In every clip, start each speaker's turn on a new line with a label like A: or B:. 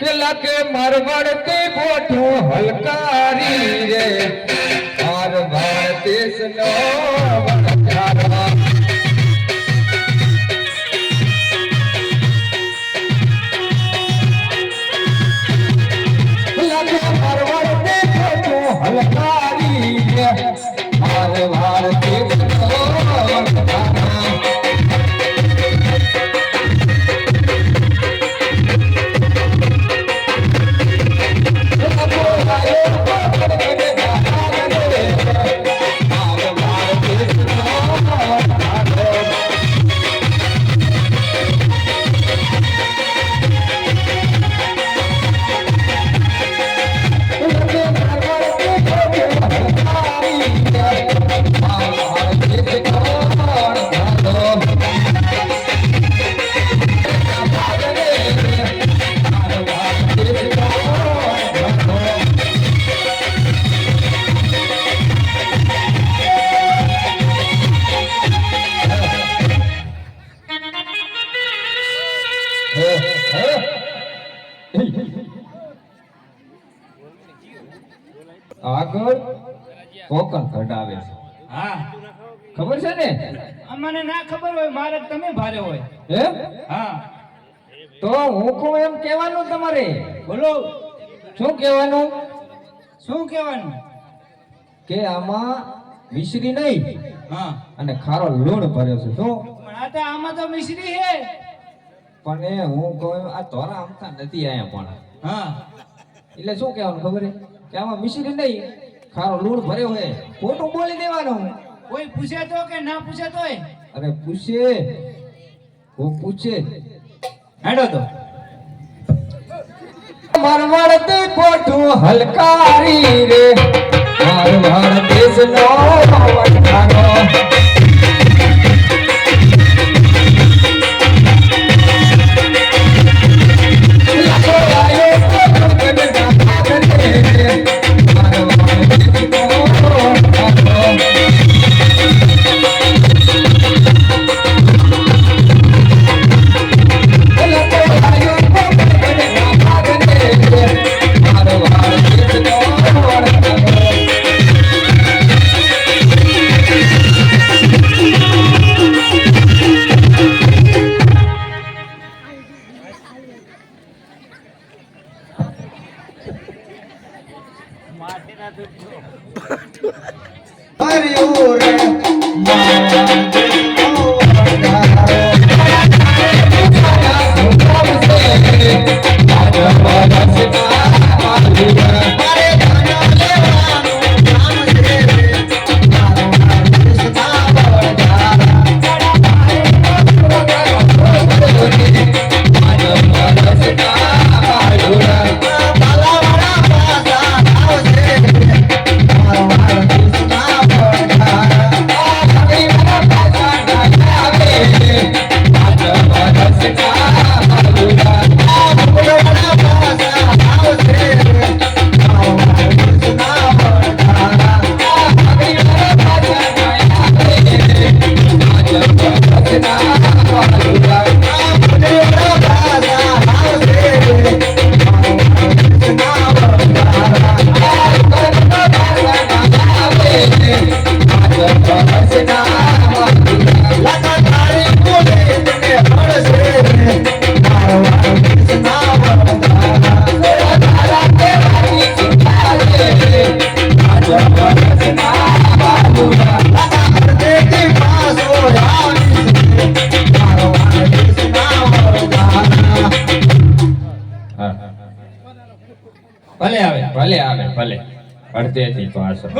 A: કે લાગે મારવાડતી બોઠું હલકારી રે. મારવાડ દેશનો આગળ કોકણ કઢાવે છે.
B: હા.
A: ખબર છે ને?
B: અમને ના ખબર હોય મારે તમે ભારે હોય.
A: હે?
B: હા.
A: તો હું કહું એમ કહેવાનું તમારે?
B: બોલો.
A: શું કહેવાનું?
B: શું કહેવાનું?
A: કે આમાં મિશ્રી નહીં
B: હા.
A: અને ખારો લૂણ ભર્યો છે શું?
B: પણ આ તો આમાં તો મિશ્રી છે.
A: પણ એ હું કહું આ તોરા આમતા નથી આયા પણ.
B: હા.
A: એટલે શું કહેવાનું ખબર છે? કે આમાં મિશ્રી નહીં ખારો લૂણ ભર્યો હોય ખોટું બોલી દેવાનું.
B: કોઈ પૂછે તો કે ના પૂછે તો
A: અરે પૂછે હું પૂછે.
B: હેડો તો.
A: મારવાડતી કોઠું હલકારી રે મારવાડ દેશનો પવન લાખો
B: ભલે આવે
A: ભલે આવે ભલે. અડધેથી પાછળ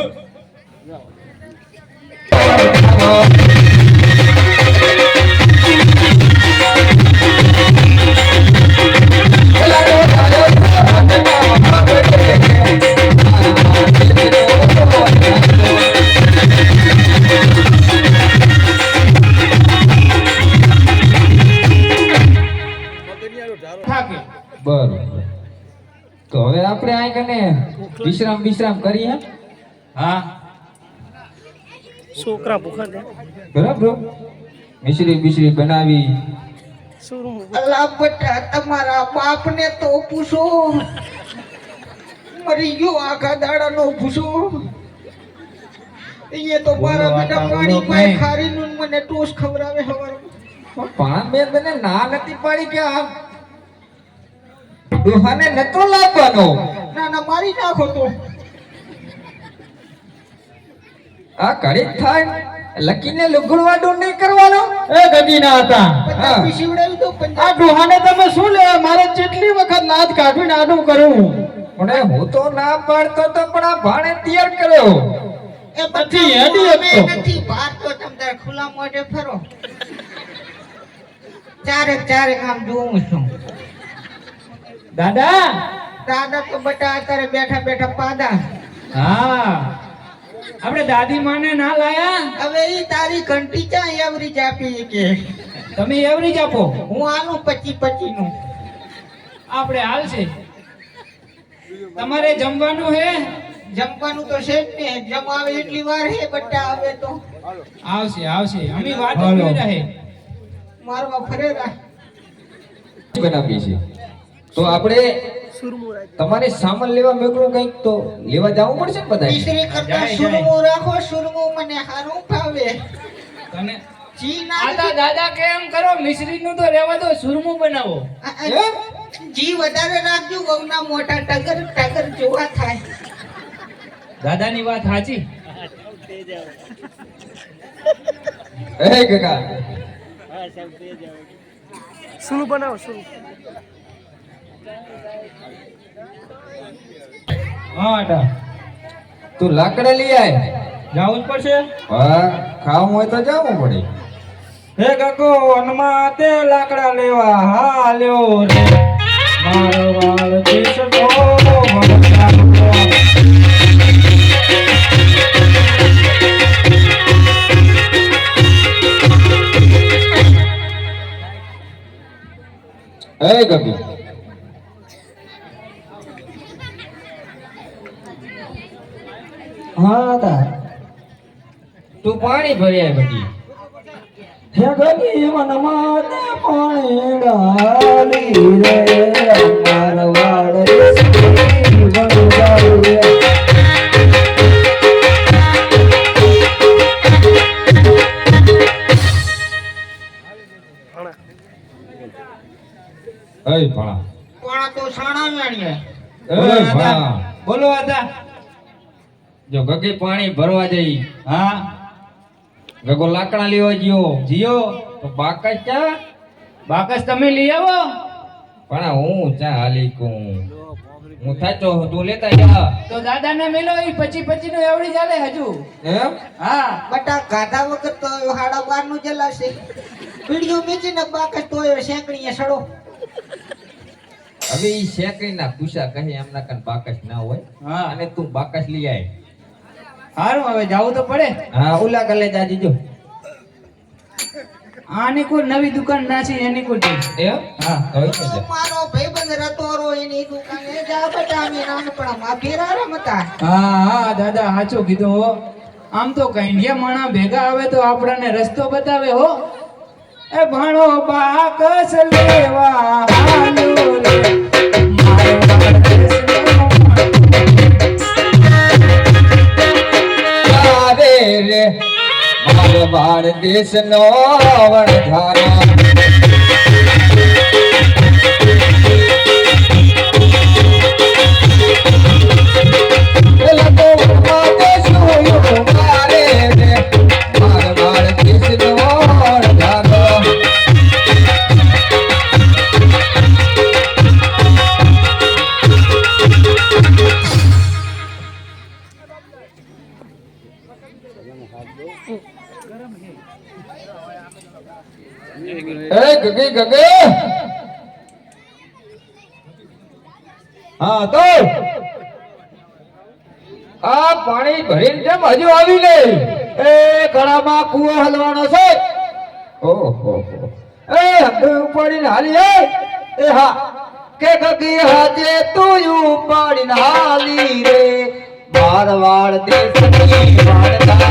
A: આપણે આ કને વિશ્રામ વિશ્રામ કરીએ.
B: હા.
C: છોકરા ભૂખા છે.
A: બરાબર. મિશ્રી બિશ્રી બનાવી.
C: અલા બટા તમારા બાપને તો પૂછો. મરી ગયો આખા દાડાનો પૂછો એ તો મારા બેટા પાણી
B: કઈ.
C: ખારીનું મને ટોસ ખવડાવે હવાર
A: પણ મેં તને ના નથી પાડી કે આમ ડોહાને નતો લાવવાનો
C: ના ના મારી નાખો તો.
A: આ ઘડી થાય લકીને લુગડવાડો નહીં કરવાનો.
D: એ ગગીના હતા. આ ડોહાને તમે શું લેવા? મારે કેટલી વખત લાત કાઢીને આડું કર્યું
A: પણ હું તો ના પાડતો તો પણ આ ભાણે તૈયાર કર્યો.
C: એ પછી
D: હેડી હતો.
C: નથી બહાર તો તમ ખુલ્લા મોઢે ફરો. ચારે ચારે કામ જોઉં છું.
D: દાદા?
C: દાદા તો બટા અત્યારે બેઠા બેઠા પાદા.
B: હા. આપણે દાદી માને ના લાયા?
C: હવે ઈ તારી ઘંટી ચા એવરી આપી કે
B: તમે એવરી આપો.
C: હું આનું પચી પચી નું
B: આપણે હાલ છે. તમારે જમવાનું હે?
C: જમવાનું તો છે જ ને. જમાવે એટલી વાર હે બટા આવે તો.
B: આવશે આવશે. અમે વાત. કરી રહે.
C: મારવા ફરેરા
A: બનાવી છીએ. તો આપણે તમારે સામાન લેવા મેકલું કંઈક તો લેવા જવું પડશે ને બધા
C: ઈસરી કરતા. સુરમો રાખો સુરમો મને હારું ભાવે.
B: તમે
C: જી
B: આ તો
C: ના
B: દાદા કેમ કરો મિશ્રી નું તો રેવા દો સુરમું બનાવો.
C: જી વધારે રાખજો ગૌના મોટા ટગર ટગર જોવા થાય.
B: દાદાની વાત સાચી?
A: એ કાકા.
B: હા આટા.
A: તું લાકડા લઈ આય.
B: જવું જ પડશે?
A: હા ખાવું હોય તો જવું પડે.
D: હે કાકો વનમાં તે લાકડા લેવા હા લ્યો રે. મારો વાળ વણજારો.
A: એ ગગુ
D: હા દા
A: તું પાણી ભર્યા બધી.
D: હે ગગી વનમાં તે પાણી ડાલી રે રે.
A: ભણા.
C: તો સાણા મેણીએ
A: એ ભણા.
B: બોલો દાદા
A: ગગે પાણી ભરવા જઈ
B: હા?
A: ગગો લાકડા લેવા ગયો.
B: જીઓ?
A: તો બાકસ ક્યાં
B: બાકસ તમે લઈ આવો.
A: પણ હું ચા હાલી કું? હું થાચો તું લેતા જા.
B: તો દાદા ને મેલો એ પછી પછી નું એવડી ચાલે હજુ.
A: એમ?
B: હા.
C: બટા ગાધા વગર તો હાડા બારનું જલાશે. પીડીઓ મેચીને બાકસ તો શેકણીએ સડો.
A: હવે એ શેકરી ના પૂછા કહે એમના કન બાકસ ના હોય.
B: હા.
A: અને તું બાકસ લઈ આય.
B: સારું હવે જવું તો પડે.
A: હા ઓલા કલે જા. જીજો
B: આની કોઈ નવી દુકાન નાસી એની કોઈ.
A: એમ?
B: હા.
A: હવે જા.
C: મારો ભાઈબંધ રતોરો એની દુકાને જા બટા અમે નાનપણામાં ફેરા રમતા.
B: હા હા દાદા હાચો કીધો હો. આમ તો કઈંડિયા માણા ભેગા આવે તો આપણને રસ્તો બતાવે હો. એ ભણો બાકસ લેવા હાલ્યો દેશનો
A: વણધારો પેલા તો આ પાણી ભરીને જેમ હજુ આવી ગઈ? એ ગળામાં કુવો હલવાનો છે. ઓહો એ હંધું ઉપાડીને હાલી એ હા. કે ગગી હાજે તું ઉપાડીને હાલી રે. મારવાડ દેશની વાળતા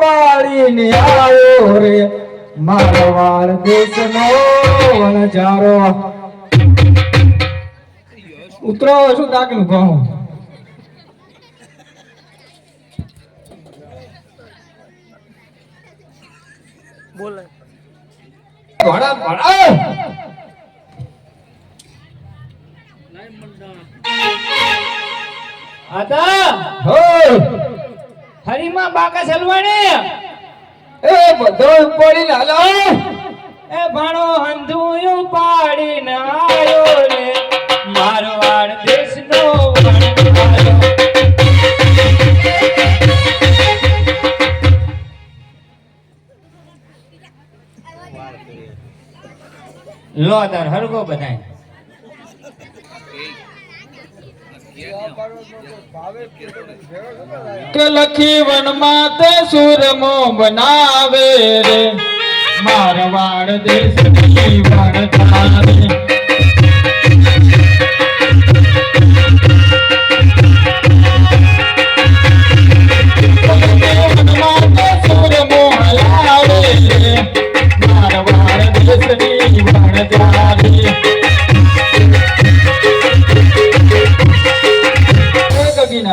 D: પાડીને આવ્યો રે! મારવાડ દેશનો વણજારો ઉતરો શું દાખલું કહું
A: ભણા ભણા.
B: આતા
A: હો!
B: હરીમાં બાકા સલવાણી
A: એ બધો પડી હાલો
B: એ ભાણો હંધુયું પાડીને આયો રે. મારવાડ દેશનો લો તાર હરગો બધાય.
D: કે લખી વનમાં તે સુરમો બનાવે રે. મારવાડ દેશની વણજારે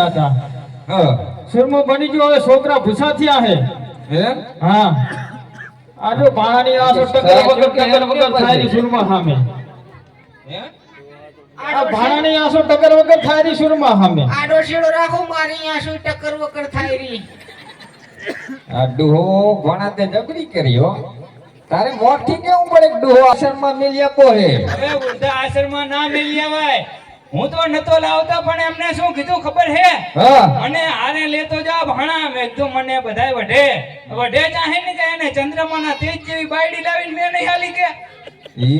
D: એ હતા.
A: હા.
D: સુરમો બની ગયો હવે છોકરા ભૂસા થયા હે
A: હે?
D: હા. આ જો પાણી આ તો ટકર વગર ટકર વગર થાયની સુરમા સામે.
A: હે?
D: આ ભાણાની આસો ટકર વગર થાય રી સુરમા સામે.
C: આડો શેડો રાખો મારી અહીંયા ટકર વગર થાય રી.
A: આ ડોહો ભણા તે જબરી કર્યો તારે મોઠી કેવું પડે ડુહો ડોહો આશ્રમમાં મિલ્યા આપો હે?
B: હવે આશ્રમ આશ્રમમાં ના મિલ્યા આવાય. હું તો નતો લાવતો પણ એમને શું કીધું ખબર હે? અને આને લેતો જા ભણા મેં કીધું મને બધાય વઢે. વઢે ચાહે ને કે એને ચંદ્રમાના તેજ જેવી બાયડી લાવીને મેં નહીં હાલી કે?
A: ઈ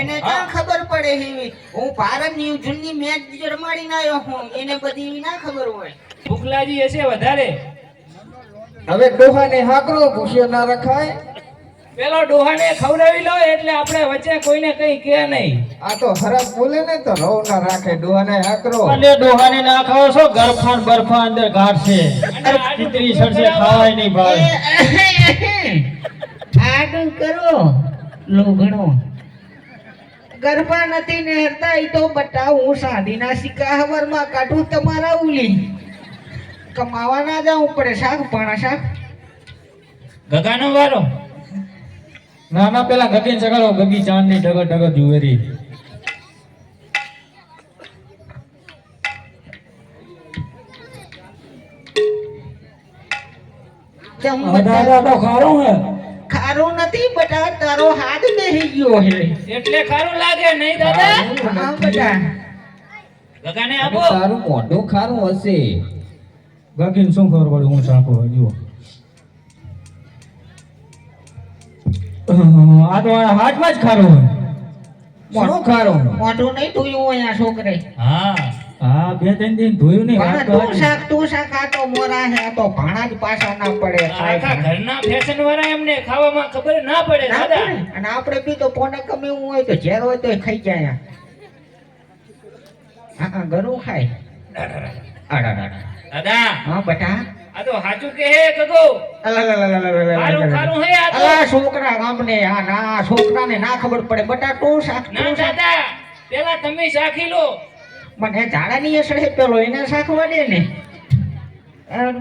C: એને ક્યાં ખબર પડે એવી? હું ભારતની જૂની મેચ જડમાડીને આવ્યો હું એને બધી ના ખબર હોય.
B: ભૂખલાજી હશે વધારે.
A: હવે ડોહાને હાકરો ભૂસ્યો ના રખાય.
B: પેલો ડોહાને ખવડાવી લો એટલે આપણે વચ્ચે કોઈને કઈ કે નહીં.
A: આ તો ખરાબ બોલે ને તો રવ ના રાખે ડોહાને આકરો.
D: અને ડોહાને ના ખાઓ છો ગરફાન બરફા અંદર ગાઢશે ચિત્રી સરસે ખાવાય નહીં ભાઈ.
C: આગળ કરો લોગણો. ગરબા નથી ને હરતા ઈ તો બટા હું સાંધીના સિક્કા હવરમાં કાઢું તમારા ઉલી. કમાવા ના જાવું પડે શાક પણ શાક.
B: ગગાનો વારો.
D: ના ના પેલા ગગન સગાડો ગગી ચાંદની ઢગ ઢગ જુવેરી ખારો હે
C: ખારું નથી બટા તારો હાથ બેહી ગયો હે
B: એટલે ખારું લાગે નહીં દાદા?
C: હા બટા
B: ગગાને આપો.
A: તારું મોઢું ખારું હશે.
D: ગગીન શું ખબર પડે હું સાંભળો જુઓ. આ વાળા આ હાથમાં જ ખારો હોય.
A: શું ખારો
C: મોઢું નહીં ધોયું અહીંયા છોકરે.
B: હા.
D: હા બે ત્રણ દિન ધોયું નહીં વાત
C: તું
D: તો
C: શાક તું શાક આ તો મોરા હે તો ભાણા જ પાછા ના પડે
B: આખા ઘરના ફેશન વાળા એમને ખાવામાં ખબર ના પડે દાદા.
C: અને આપણે બી તો પોને કમે એવું હોય તો ઝેર હોય તો ખાઈ જાય. હા ઘરું ખાય.
B: દાદા.
C: હા બટા.
B: આ કે હે હે આ તો
C: છોકરા ગામને ના ખબર પડે બટા શાક
B: ના દાદા પેલા તમે શાખી લો
C: મને ઝાડાની અસર પેલો એને શાખવા દે ને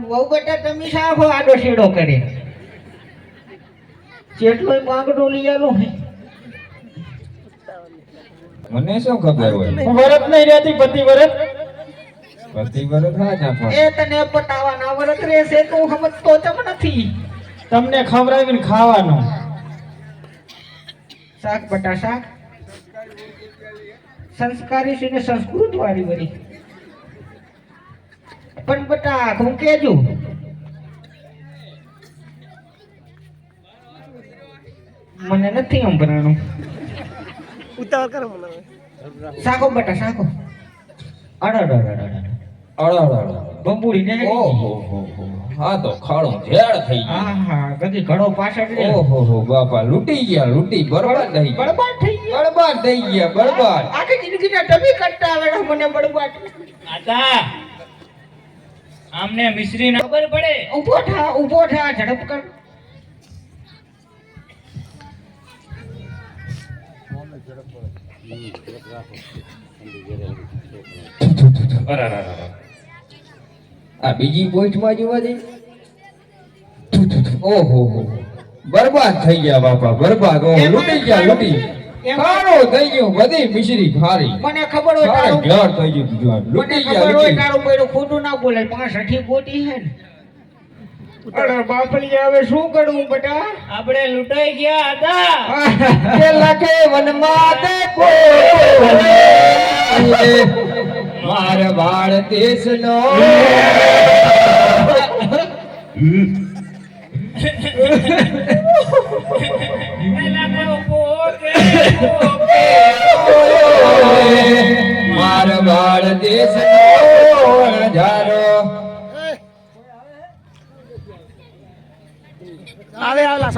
C: બહુ બેટા તમે શાખો આડો શેડો કરે જેટલોય બાંગડો લઈ હે
A: મને શું ખબર હોય
D: વરત નહીં રહેતી પતિ વરત
A: પતિ વરત રાજા પણ
C: એ તને પટાવાના વરત રહેશે તું સમજતો ચમ નથી.
D: તમને ખવડાવીને ખાવાનું.
C: શાક બટા શાક. સંસ્કારી છે ને સંસ્કૃત વાળી વળી પણ બટા હું કેજો? મને નથી સંભળાણું શાકો બટા શાકો. અડડ અડડ અડડ
A: અડ અડ અળો
C: બંબુડી ને
A: ઓહો હો હો. હા તો ખાડો ઝેડ થઈ ગયો.
C: હા હા કદી ઘણો પાછળ રે.
A: ઓહો હો બાપા લૂટી ગયા લૂટી બરબાદ થઈ
C: બરબાદ થઈ ગયા.
A: બરબાદ થઈ ગયા બરબાદ.
C: આખી જિંદગીના ડબી કરતા આવે ને મને બરબાદ.
B: આતા આમને મિશ્રી ખબર પડે?
C: ઊભો થા ઊભો થા ઝડપ કર.
A: આ બીજી પોઈન્ટમાં જોવા દે. ઓહો હો બરબાદ થઈ ગયા બાપા બરબાદ. ઓહો લૂટી ગયા લૂટી. કાળો થઈ ગયો બધી મિશ્રી ખારી.
C: મને ખબર હોય તારું
A: ઘર થઈ ગયું આ. ગયા
C: લૂટી
A: લૂંટી.
C: તારું ખોટું ના બોલે પાંચ અઠી ગોટી હે ને. બાપલી હવે શું કરું બેટા?
B: આપણે લૂંટાઈ ગયા હતા.
A: કે લખે વનમાં તે કો માર બાળ દેશનો.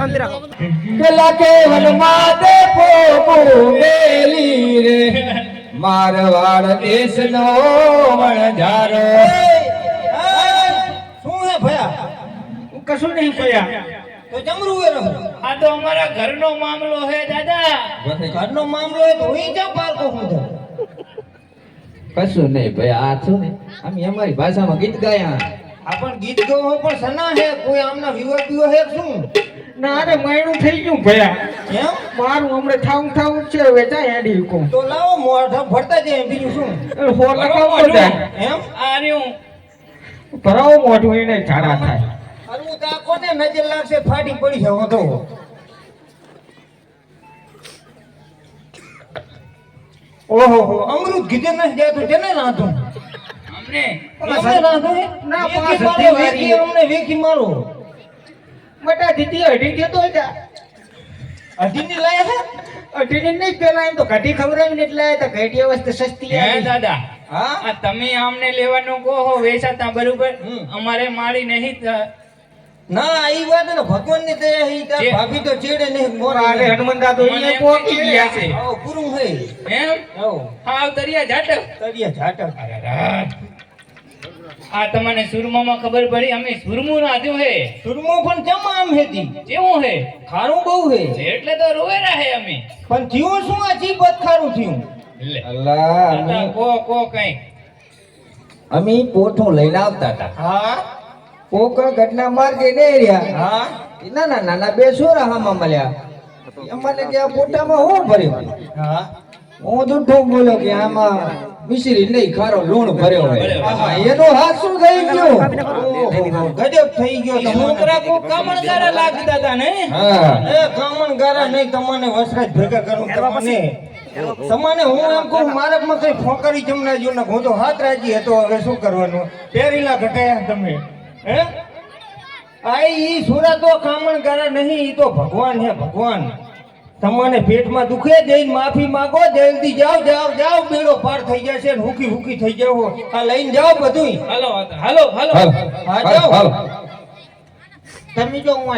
A: પેલા કે વનમાં તે પોપો મેલી રે. મારવાડ દેશનો વણઝારો.
E: શું હે ભયા
C: હું કશું નહીં ભયા
E: તો જમરું રહો
B: આ તો અમારા ઘરનો મામલો હે દાદા.
E: ઘરનો મામલો હે તો હું જા પારકો હું તો
A: કશું નહીં ભાઈ આ શું ને અમે અમારી ભાષામાં ગીત ગાયા.
E: આ પણ ગીત ગયો પણ સના હે કોઈ આમના વિવાદ પીવો હે શું?
C: ના અરે થઈ ગયું ભયા.
E: એમ?
C: મારું હમણે થાઉં થાઉં છે વેચાય હેડી કો
E: તો લાવો મોઢા ભરતા જાય બીજું શું?
C: હો લગાવો જાય.
E: એમ?
B: આ રહ્યું.
C: ભરાવો મોઢું એને ઝાડા થાય.
E: અરવું તા કોને નજર લાગશે? ફાટી પડી છે તો. ઓહો હો અમૃત કીધે નથી જાય છે ને રાંધો.
B: અમને
E: અમને રાંધો
C: ના, વારી.
E: અમને વેકી મારો.
C: બટા દીદી અઢી જતો જા.
E: અઢીની લાયા છે?
C: અઢી ને નહીં પેલા એમ તો ઘટી ખવડાવીને એટલે તા ઘટી વસ્તુ સસ્તી
B: હે દાદા
E: હા?
B: તમે આમને લેવાનું કહો હો વેચાતા બરોબર. અમારે મારી નહીં
E: ના એ વાત ને ભગવાનની દયા હી.
B: તા
E: ભાભી તો ચેડે નહીં મોરા
C: અરે હનુમાન દાદો
B: મને પોકી
C: ગયા
B: છે.
E: પૂરું હે.
B: એમ? હાવ તરિયા જાટક
E: તળિયા ઝાટક.
B: આ તમને સુરમામાં ખબર પડી અમે સુરમું રાધ્યું હે.
E: સુરમો પણ કેમ આમ હેતી
B: કેવું હે?
E: ખારું બહુ હે.
B: એટલે તો રોવેરા હે અમે.
E: પણ થયું શું આ ચી ખારું થયું?
B: લે
A: અલ્લાહ અમે.
B: કો કો કઈ
A: અમે પોઠું લઈને આવતા હતા
E: હા?
A: પોકા ઘટના માર્ગે નહીં રહ્યા.
E: હા?
A: ના ના નાના બે છોરા હામાં મળ્યા અમને કે આ પોટામાં હું ભર્યું?
E: હા?
A: હું જૂઠું બોલો કે આમાં મિશ્રી નહીં ખારો લૂણ ભર્યો હોય. એનો હાથ શું થઈ ગયો?
E: ગજબ થઈ ગયો તો મોકરા કો કામણગારા લાગતા હતા ને?
A: હા.
E: એ કામણગારા નહીં તમને વસરાજ ભેગા કરું તમને. તમને હું એમ કહું મારકમાં કઈ ફોકરી જમના જો ને હું તો હાથ રાજી હતો હવે શું કરવાનું? પહેરીલા ઘટાયા તમે. હે? આ ઈ સુરા તો કામણગારા નહીં ઈ તો ભગવાન હે ભગવાન. તમને પેટમાં દુખે જઈને માફી માંગો જલ્દી જાઓ જાઓ જાઓ બેડો પાર થઈ જશે ને હુકી હુકી થઈ જાવ આ લઈને જાઓ બધુંય.
B: હાલો હાલો હાલો
A: હાલ.
E: હા, જાઓ.
C: તમે જો હું